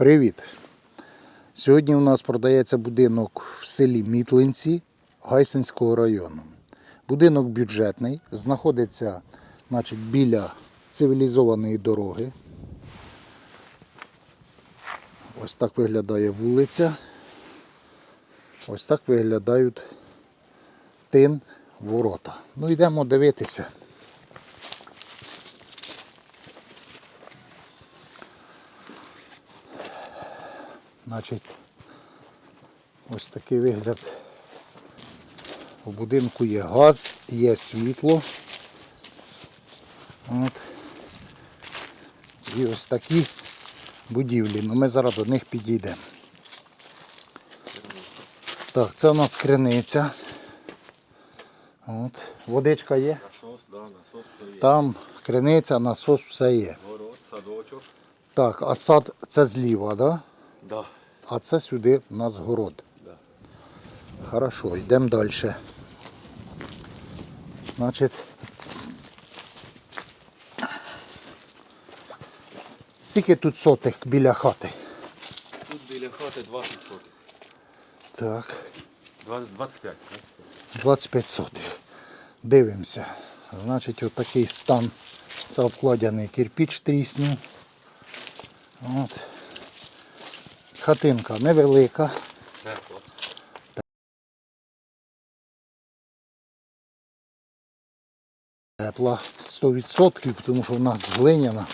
Привіт! Сьогодні у нас продається будинок в селі Мітлинці Гайсинського району. Будинок бюджетний, знаходиться значить, біля цивілізованої дороги. Ось так виглядає вулиця. Ось так виглядають тин ворота. Ну йдемо дивитися. Значить, ось такий вигляд. У будинку є газ, є світло. От. І ось такі будівлі. Ну, ми зараз до них підійдемо. Так, це у нас криниця. От. Водичка є. Насос, да, насос є. Там криниця, насос, все є. Город, садочок. Так, а сад це зліва, да? Да. А це сюди у нас город. Хорошо, йдемо далі. Значить, скільки тут сотих біля хати? Тут біля хати 20 сотих. Так, 25, так? 25 сотих. Дивимося. Значить, отакий стан. Це обкладений кирпіч тріснув. От. Хатинка невелика. Тепла 100%, тому що вона зглиняна.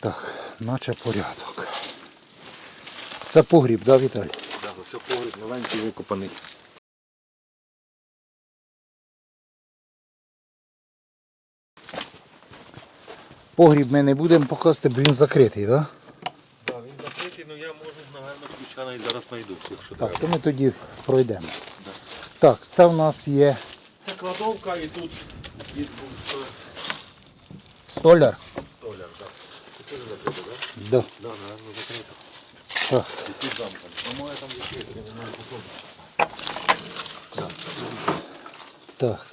Так, наче порядок. Це погріб, да, Віталій? Да, все погріб новенький викопаний. Погріб ми не будемо показувати, бо він закритий, так? Да? Да, він закритий, але я можу, напевно, ключа навіть зараз знайду, якщо Так, треба. то ми тоді пройдемо. Так, це в нас є Це кладовка і тут був столяр. столяр, так. Це теж закрито, так? Да. Да, напевно, закрито. Так. І тут замкнено. Ну, моє там закрито, я не знаю, походу. Так.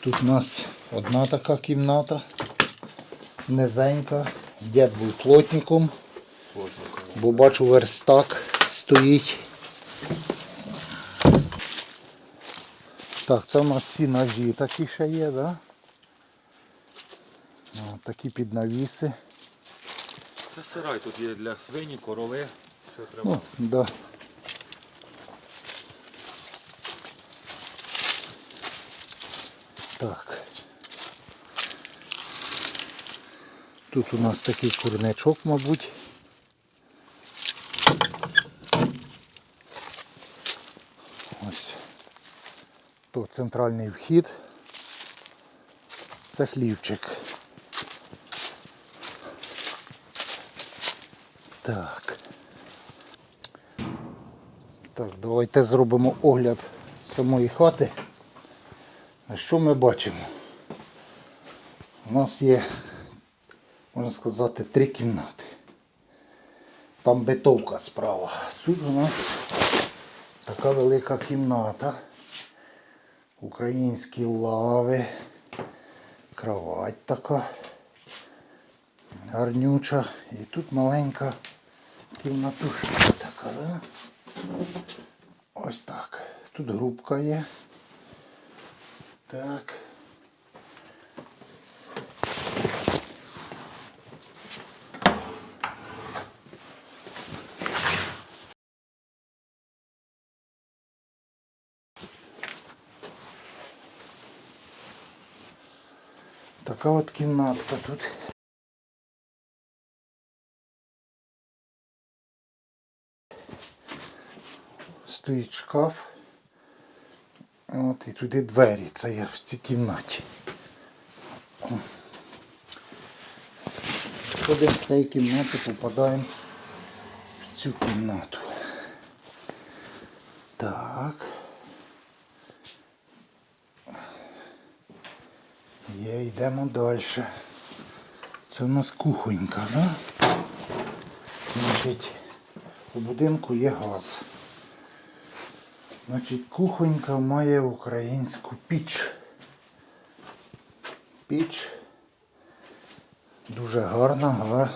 Тут у нас одна така кімната. Низенька. Дід був плотником, Плотненько. бо бачу верстак стоїть. Так, це у нас всі ножі такі ще є, да? О, такі піднавіси. Це сарай тут є для свині, корови. Все треба. Ну, да. Так. Тут у нас такий курничок, мабуть. Ось. То центральний вхід. Це хлівчик. Так. Так, давайте зробимо огляд самої хати. А Що ми бачимо? У нас є, можна сказати, три кімнати. Там битовка справа. Тут у нас така велика кімната. Українські лави, кровать така гарнюча. І тут маленька кімнатушка така, да? Ось так. Тут грубка є. Так. Така от кімнатка тут. Стоїть шкаф. От і туди двері. Це я в цій кімнаті. Ходимо з цієї кімнати, попадаємо в цю кімнату. Так. Є, йдемо далі. Це у нас кухонька, да? Значить, у будинку є газ. Значить, кухонька має українську піч. Піч Дуже гарно, гарно.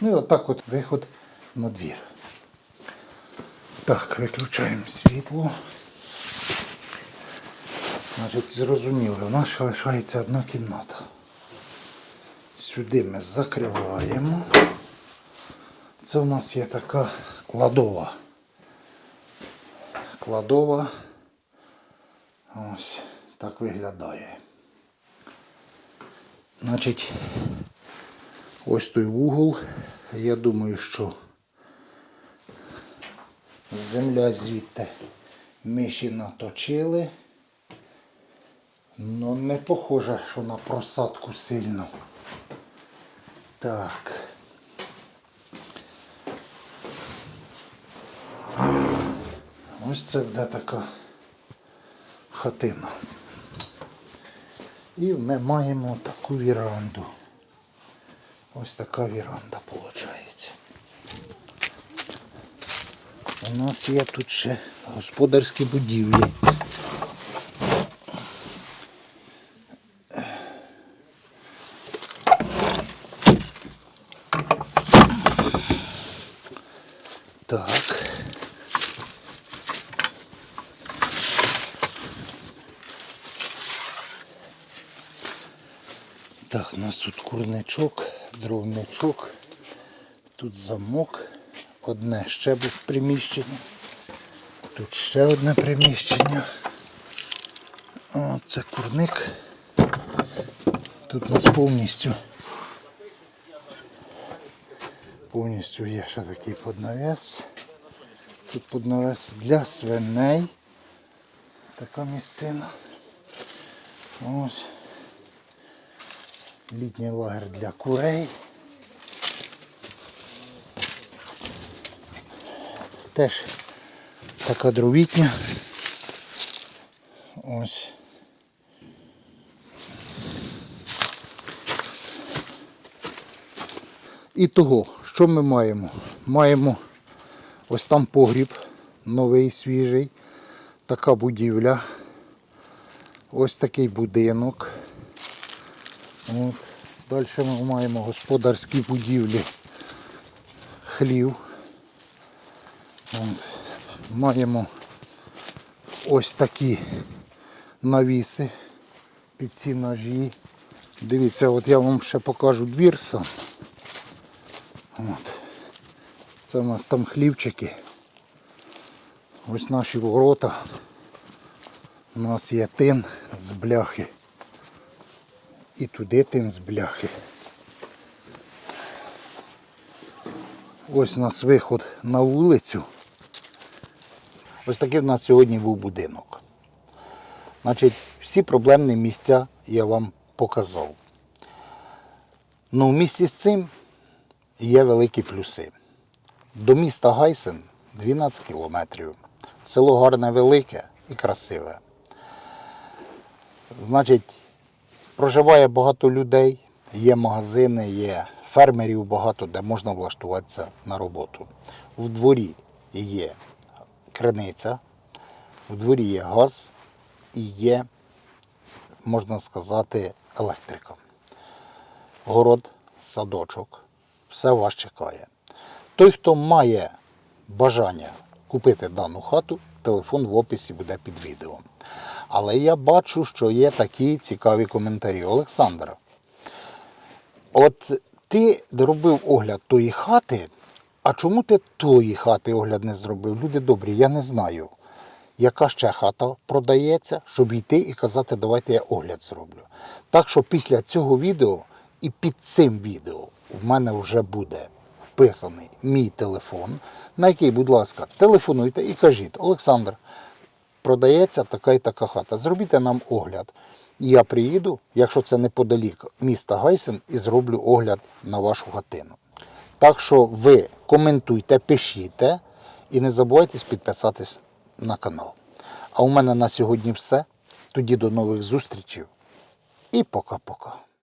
Ну і отак от виход на двір. Так, виключаємо світло. Значить, зрозуміли, в нас ще лишається одна кімната. Сюди ми закриваємо. Це в нас є така кладова. Кладова. Ось так виглядає. Значить, ось той вугол. Я думаю, що земля звідти ми ще наточили. Ну, не похоже, що на просадку сильно. Так. Ось це буде така хатина. І ми маємо таку віранду. Ось така віранда виходить. У нас є тут ще господарські будівлі. Так. Так, у нас тут курничок, дровничок, тут замок, одне ще був приміщення, тут ще одне приміщення. О, це курник. Тут у нас повністю повністю є ще такий поднавес. Тут поднавес для свиней. Така місцина. Ось. Літній лагер для курей. Теж така дровітня. Ось. І того, що ми маємо? Маємо ось там погріб, новий, свіжий, така будівля, ось такий будинок. От. Далі ми маємо господарські будівлі, хлів. От. Маємо ось такі навіси під ці ножі. Дивіться, от я вам ще покажу двір сам. От. Це у нас там хлівчики. Ось наші ворота. У нас є тин з бляхи. І туди тин з бляхи. Ось у нас виход на вулицю. Ось такий в нас сьогодні був будинок. Значить, всі проблемні місця я вам показав. Ну, в місті з цим є великі плюси. До міста Гайсен 12 кілометрів. Село гарне велике і красиве. Значить, проживає багато людей, є магазини, є фермерів багато, де можна влаштуватися на роботу. В дворі є криниця, в дворі є газ і є, можна сказати, електрика. Город, садочок, все вас чекає. Той, хто має бажання купити дану хату, телефон в описі буде під відео. Але я бачу, що є такі цікаві коментарі. Олександр, от ти робив огляд тої хати, а чому ти тої хати огляд не зробив? Люди добрі, я не знаю, яка ще хата продається, щоб йти і казати, давайте я огляд зроблю. Так що після цього відео і під цим відео в мене вже буде вписаний мій телефон, на який, будь ласка, телефонуйте і кажіть, Олександр, продається така і така хата. Зробіть нам огляд. Я приїду, якщо це неподалік міста Гайсен, і зроблю огляд на вашу хатину. Так що ви коментуйте, пишіть і не забувайте підписатись на канал. А у мене на сьогодні все. Тоді до нових зустрічей і пока-пока.